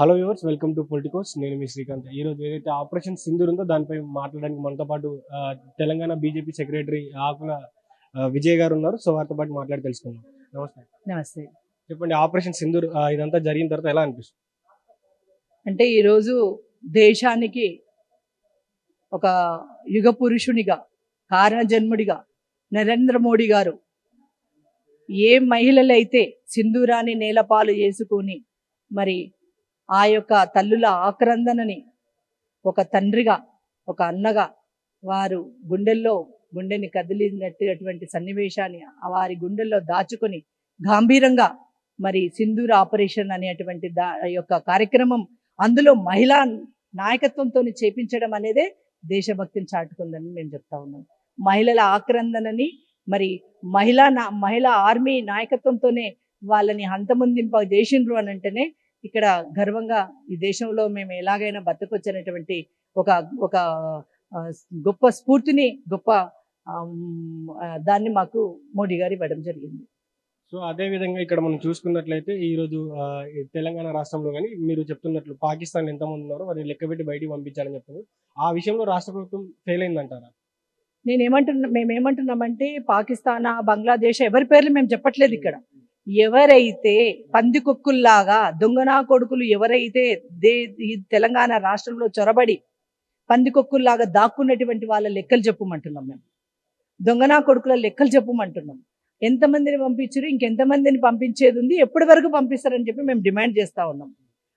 Hello yours welcome to politicos. నేను మీ శ్రీకాంత్. ఈ రోజు ఏదైతే ఆపరేషన్ సింధూర్ ఉందో దానిపై మాట్లాడడానికి మనతో పాటు తెలంగాణ బీజేపీ సెక్రటరీ ఆకుల విజయ్ గారు ఉన్నారు. సో వారితో పాటు మాట్లాడి తెలుసుకుందాం. నమస్తే. నమస్తే. చెప్పండి ఆపరేషన్ సింధూర్ ఇదంతా జరిగిన తర్వాత ఎలా అనిపిస్తుంది? అంటే ఈరోజు దేశానికి ఒక యుగ పురుషునిగా కారణజన్ముడిగా నరేంద్ర మోడీ గారు ఏ మహిళలైతే సింధూరాన్ని నేలపాలు చేసుకొని మరి ఆ యొక్క తల్లుల ఆక్రందనని ఒక తండ్రిగా ఒక అన్నగా వారు గుండెల్లో గుండెని కదిలినటువంటి సన్నివేశాన్ని ఆ వారి గుండెల్లో దాచుకొని గాంభీరంగా మరి సింధూర్ ఆపరేషన్ అనేటువంటి దా యొక్క కార్యక్రమం అందులో మహిళా నాయకత్వంతో చేపించడం అనేదే దేశభక్తిని చాటుకుందని మేము చెప్తా ఉన్నాం. మహిళల ఆక్రందనని మరి మహిళా నా మహిళా ఆర్మీ నాయకత్వంతోనే వాళ్ళని హంతముందింప చేసిండ్రు అని అంటేనే ఇక్కడ గర్వంగా ఈ దేశంలో మేము ఎలాగైనా బతకొచ్చినటువంటి ఒక ఒక గొప్ప స్ఫూర్తిని గొప్ప దాన్ని మాకు మోడీ గారు ఇవ్వడం జరిగింది. సో అదే విధంగా ఇక్కడ మనం చూసుకున్నట్లయితే ఈ రోజు ఆ, ఈ తెలంగాణ రాష్ట్రంలో కానీ మీరు చెప్తున్నట్లు పాకిస్తాన్ ఎంతమంది ఉన్నారో వారిని లెక్కబెట్టి బయటికి పంపించాలని చెప్తున్నారు ఆ విషయంలో రాష్ట్ర ప్రభుత్వం ఫెయిల్ అయిందంటారా? నేను ఏమంటున్నా మేము ఏమంటున్నామంటే పాకిస్తాన్ బంగ్లాదేశ్ ఎవరి పేర్లు మేము చెప్పట్లేదు ఇక్కడ. ఎవరైతే పందికొక్కుల్లాగా దొంగనా కొడుకులు ఎవరైతే దే ఈ తెలంగాణ రాష్ట్రంలో చొరబడి పందికొక్కుల్లాగా దాక్కున్నటువంటి వాళ్ళ లెక్కలు చెప్పమంటున్నాం మేము. దొంగనా కొడుకుల లెక్కలు చెప్పమంటున్నాం. ఎంతమందిని పంపించారు ఇంకెంతమందిని పంపించేది ఉంది ఎప్పటి వరకు పంపిస్తారని చెప్పి మేము డిమాండ్ చేస్తా ఉన్నాం.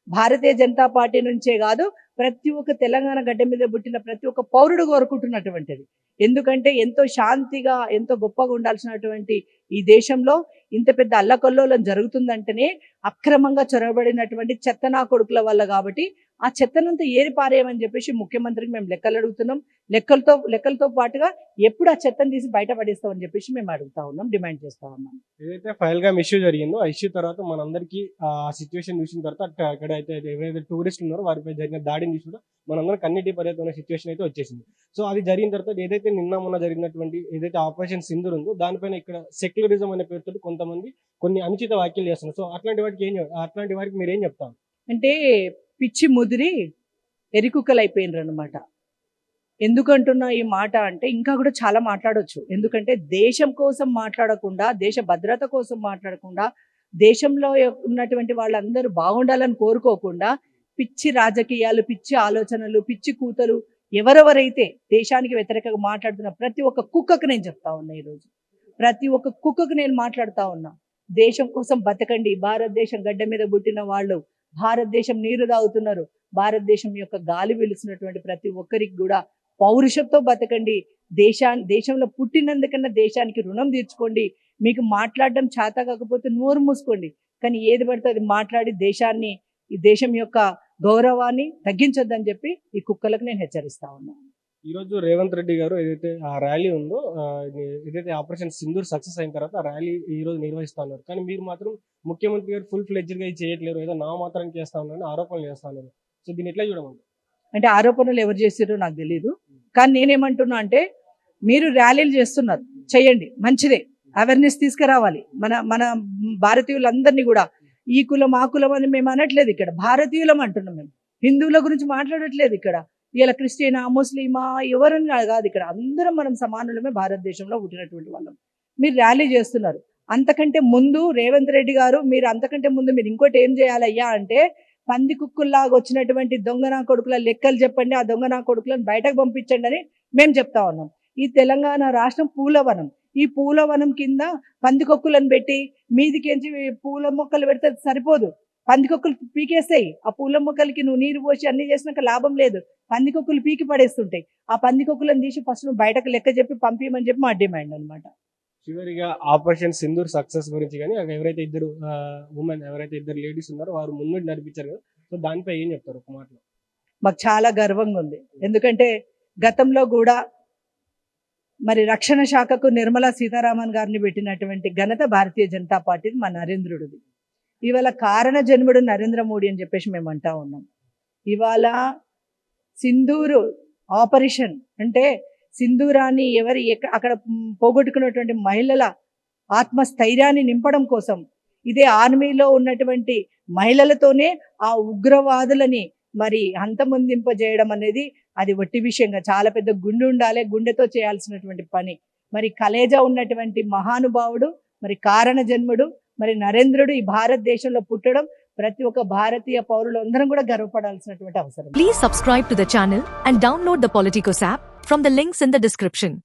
భారతీయ జనతా పార్టీ నుంచే కాదు ప్రతి ఒక్క తెలంగాణ గడ్డ మీద పుట్టిన ప్రతి ఒక్క పౌరుడు కోరుకుంటున్నటువంటిది. ఎందుకంటే ఎంతో శాంతిగా ఎంతో గొప్పగా ఉండాల్సినటువంటి ఈ దేశంలో ఇంత పెద్ద అల్లకల్లోలం జరుగుతుందంటేనే అక్రమంగా చొరబడినటువంటి చెత్తనా కొడుకుల వల్ల కాబట్టి ఆ చెత్తనంతా ఏరి పారేయమని చెప్పేసి ముఖ్యమంత్రికి మేము లెక్కలు అడుగుతున్నాం. లెక్కలతో లెక్కలతో పాటుగా ఎప్పుడు ఆ చెత్తను తీసి బయట పడేస్తామని చెప్పేసి మేము అడుగుతా ఉన్నాం డిమాండ్ చేస్తా ఉన్నాం. ఏదైతే ఫైల్గా ఇష్యూ జరిగిందో ఆ ఇష్యూ తర్వాత మనందరికీ ఆ సిచ్యువేషన్ చూసిన తర్వాత అక్కడ అయితే ఎవరైతే టూరిస్టులు ఉన్నారో వారిపై జరిగిన దాడిని చూసి కూడా మనందరం కన్నీటి పర్యటన సిచ్యువేషన్ అయితే వచ్చేసింది. సో అది జరిగిన తర్వాత ఏదైతే నిన్న మొన్న జరిగినటువంటి ఏదైతే ఆపరేషన్ సింధూర్ ఉందో దానిపైన ఇక్కడ సెక్యులరిజం అనే పేరుతో కొంతమంది కొన్ని అనుచిత వ్యాఖ్యలు చేస్తున్నారు. సో అట్లాంటి వాటికి ఏం అట్లాంటి వారికి మీరు ఏం చెప్తారు? అంటే పిచ్చి ముదిరి ఎరికుక్కలు ఎందుకంటున్నా ఈ మాట అంటే ఇంకా కూడా చాలా మాట్లాడొచ్చు. ఎందుకంటే దేశం కోసం మాట్లాడకుండా దేశ భద్రత కోసం మాట్లాడకుండా దేశంలో ఉన్నటువంటి వాళ్ళందరూ బాగుండాలని కోరుకోకుండా పిచ్చి రాజకీయాలు పిచ్చి ఆలోచనలు పిచ్చి కూతలు ఎవరెవరైతే దేశానికి వ్యతిరేకంగా మాట్లాడుతున్న ప్రతి ఒక్క కుక్కకు నేను చెప్తా ఉన్నా ఈరోజు. ప్రతి ఒక్క కుక్కకు నేను మాట్లాడుతా ఉన్నా. దేశం కోసం బతకండి. భారతదేశం గడ్డ మీద పుట్టిన వాళ్ళు భారతదేశం నీరు తాగుతున్నారు. భారతదేశం యొక్క గాలి పిలుస్తున్నటువంటి ప్రతి ఒక్కరికి కూడా పౌరుషంతో బతకండి. దేశా దేశంలో పుట్టినందుకన్నా దేశానికి రుణం తీర్చుకోండి. మీకు మాట్లాడడం చేత కాకపోతే నోరు మూసుకోండి. కానీ ఏది పడితే అది మాట్లాడి దేశాన్ని ఈ దేశం యొక్క గౌరవాన్ని తగ్గించొద్దని చెప్పి ఈ కుక్కలకు నేను హెచ్చరిస్తా ఉన్నాను. ఈ రోజు రేవంత్ రెడ్డి గారు ఏదైతే ఆ ర్యాలీ ఉందో ఏదైతే ఆపరేషన్ సింధూర్ సక్సెస్ అయిన తర్వాత ఆ ర్యాలీ ఈ రోజు నిర్వహిస్తున్నారు కానీ మీరు మాత్రం ముఖ్యమంత్రి గారు ఫుల్ ఫ్లెడ్జ్గా ఇది చేయట్లేరు. ఏదో నా మాత్రం చేస్తా ఉన్నారని ఆరోపణలు చేస్తా ఉన్నారు. సో దీన్ని ఎట్లా చూడమంటారు? అంటే ఆరోపణలు ఎవరు చేసారో నాకు తెలియదు కానీ నేనేమంటున్నా అంటే మీరు ర్యాలీలు చేస్తున్నారు. చేయండి. మంచిదే. అవేర్నెస్ తీసుకురావాలి. మన మన భారతీయులందరినీ కూడా. ఈ కులం ఆ కులం అని మేము అనట్లేదు ఇక్కడ. భారతీయులం అంటున్నాం మేము. హిందువుల గురించి మాట్లాడట్లేదు ఇక్కడ. ఇలా క్రిస్టియనా ముస్లిమా ఎవరని కాదు ఇక్కడ అందరం మనం సమానులమే భారతదేశంలో పుట్టినటువంటి వాళ్ళం. మీరు ర్యాలీ చేస్తున్నారు. అంతకంటే ముందు రేవంత్ రెడ్డి గారు మీరు అంతకంటే ముందు మీరు ఇంకోటి ఏం చేయాలయ్యా అంటే పంది కుక్కుల్లాగా వచ్చినటువంటి దొంగనా కొడుకుల లెక్కలు చెప్పండి ఆ దొంగనా కొడుకులను బయటకు పంపించండి అని మేము చెప్తా ఉన్నాం. ఈ తెలంగాణ రాష్ట్రం పూలవనం. ఈ పూలవనం కింద పందికొక్కులను పెట్టి మీదికించి పూల మొక్కలు పెడితే సరిపోదు. పందికొక్కులు పీకేస్తాయి. ఆ పూల మొక్కలకి నువ్వు నీరు పోసి అన్ని చేసినాక లాభం లేదు. పందికొక్కులు పీకి పడేస్తుంటాయి. ఆ పందికొక్కులను తీసి ఫస్ట్ నువ్వు బయటకు లెక్క చెప్పి పంపించమని చెప్పి మా డిమాండ్ అనమాట చివరిగా ఆపరేషన్ సింధూర్ సక్సెస్ గురించి కానీ ఎవరైతే ఇద్దరు ఉమెన్ ఎవరైతే ఇద్దరు లేడీస్ ఉన్నారో వారు ముందు నడిపించారు కదా. సో దానిపై ఏం చెప్తారు ఒక మాటలో? మాకు చాలా గర్వంగా ఉంది. ఎందుకంటే గతంలో కూడా మరి రక్షణ శాఖకు నిర్మలా సీతారామన్ గారిని పెట్టినటువంటి ఘనత భారతీయ జనతా పార్టీది మా నరేంద్రుడిది. ఇవాళ కారణ జన్ముడు నరేంద్ర మోడీ అని చెప్పేసి మేము అంటా ఉన్నాం. ఇవాళ సింధూరు ఆపరేషన్ అంటే సింధూరాన్ని ఎవరి అక్కడ పోగొట్టుకున్నటువంటి మహిళల ఆత్మస్థైర్యాన్ని నింపడం కోసం ఇదే ఆర్మీలో ఉన్నటువంటి మహిళలతోనే ఆ ఉగ్రవాదులని మరి అంతమొందింపజేయడం అనేది అది వట్టి విషయంగా చాలా పెద్ద గుండె ఉండాలి గుండెతో చేయాల్సినటువంటి పని. మరి కలేజా ఉన్నటువంటి మహానుభావుడు మరి కారణ జన్ముడు మరి నరేంద్రుడు ఈ భారతదేశంలో పుట్టడం ప్రతి ఒక్క భారతీయ పౌరులు అందరం కూడా గర్వపడాల్సినటువంటి అవసరం. Please subscribe to the channel and download the political app from the links in the description